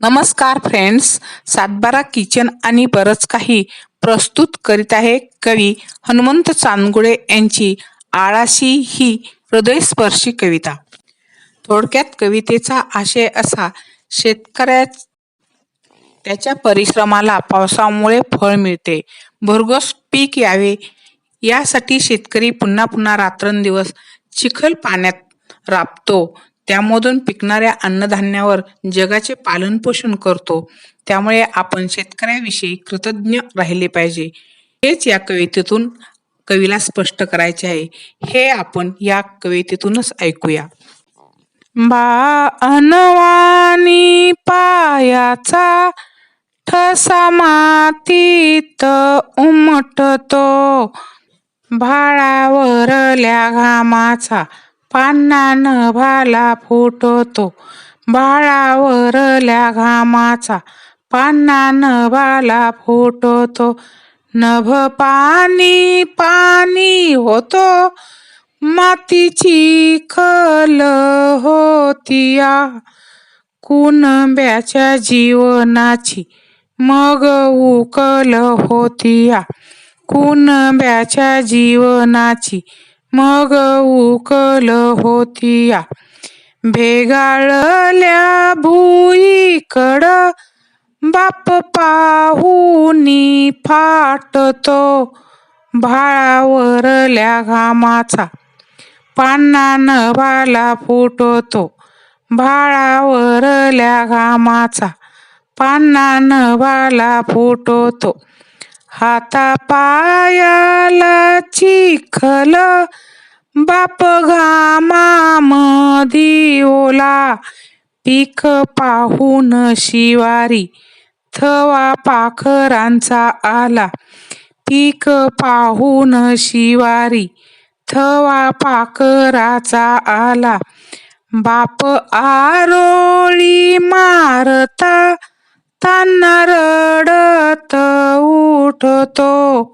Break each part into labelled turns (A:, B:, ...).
A: नमस्कार फ्रेंड्स सातबारा किचन आणि बरंच काही प्रस्तुत करीत आहे कवी हनुमंत चांदगुळे यांची आळाशी ही हृदयस्पर्शी कविता. थोडक्यात कवितेचा आशय असा शेतकऱ्या त्याच्या परिश्रमाला पावसामुळे फळ मिळते भरघोस पीक यावे. यासाठी शेतकरी पुन्हा पुन्हा रात्रंदिवस चिखल पाण्यात राबतो. त्यामधून पिकणाऱ्या अन्नधान्यावर जगाचे पालनपोषण करतो. त्यामुळे आपण शेतकऱ्याविषयी कृतज्ञ राहिले पाहिजे. हेच या कवितेतून कवीला स्पष्ट करायचे आहे. हे आपण या कवितेतूनच ऐकूया. बा अनवानी पायाचा ठसा मातीत उमटतो. भाळावरल्या घामाचा पानान भाला फुटतो बाळावरल्या घामाचा. पानान भाला फुटतो नभ पाणी पाणी होतो. मातीची खल होतिया कुणब्याच्या जीवनाची. मग उकल होतिया कुणब्याच्या जीवनाची. मग उकल होतिया. भेगाळल्या भुईकड बाप पाहुनी फाटतो भाळावरल्या घामाचा. पानान भाला फुटतो भाळावरल्या घामाचा. पानान भाला फुटतो हाता पायाला चिखल बाप घामामधी ओला. पीक पाहून शिवारी थवा पाखरांचा आला. पीक पाहून शिवारी थवा पाखराचा आला. बाप आरोळी मारता त्यांना रड उठतो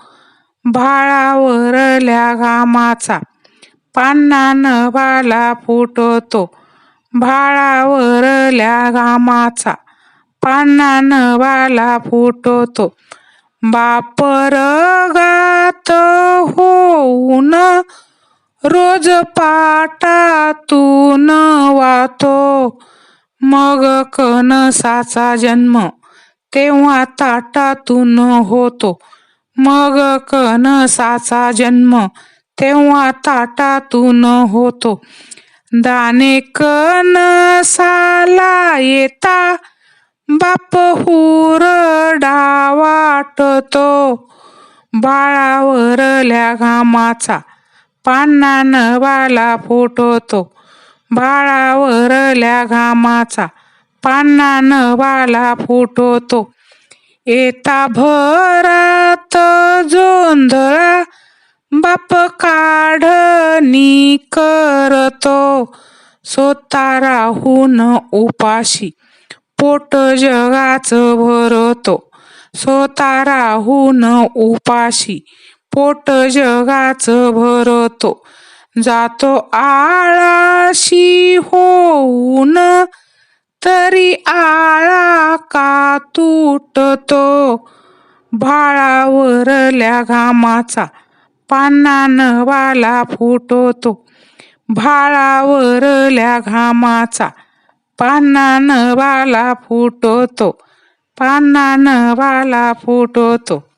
A: भाळावरल्या घामाचा. पानान भाला फुटतो भाळावरल्या घामाचा. पानान भाला फुटतो बापरगात होऊन रोज पाटातून वातो मग कणसाचा जन्म तेव्हा ताटातून होतो. मग कणसाचा जन्म तेव्हा ताटातून होतो. दाने कणसाला येता बाप हुरडा वाटतो. बाळावरल्या घामाचा पानान बाला फुटतो. बाळावरल्या घामाचा पानान वाला फुटतो येता भरात जोंधळा बाप काढणी करतो. स्वतः राहून उपाशी पोट जगाच भरतो. स्वतः राहून उपाशी पोट जगाच भरतो. जातो आळाशी होऊन तरी आळा का तुटतो? भाळावरल्या घामाचा पानान वाला फुटतो. भाळावरल्या घामाचा पानान वाला फुटतो. पानान वाला फुटतो.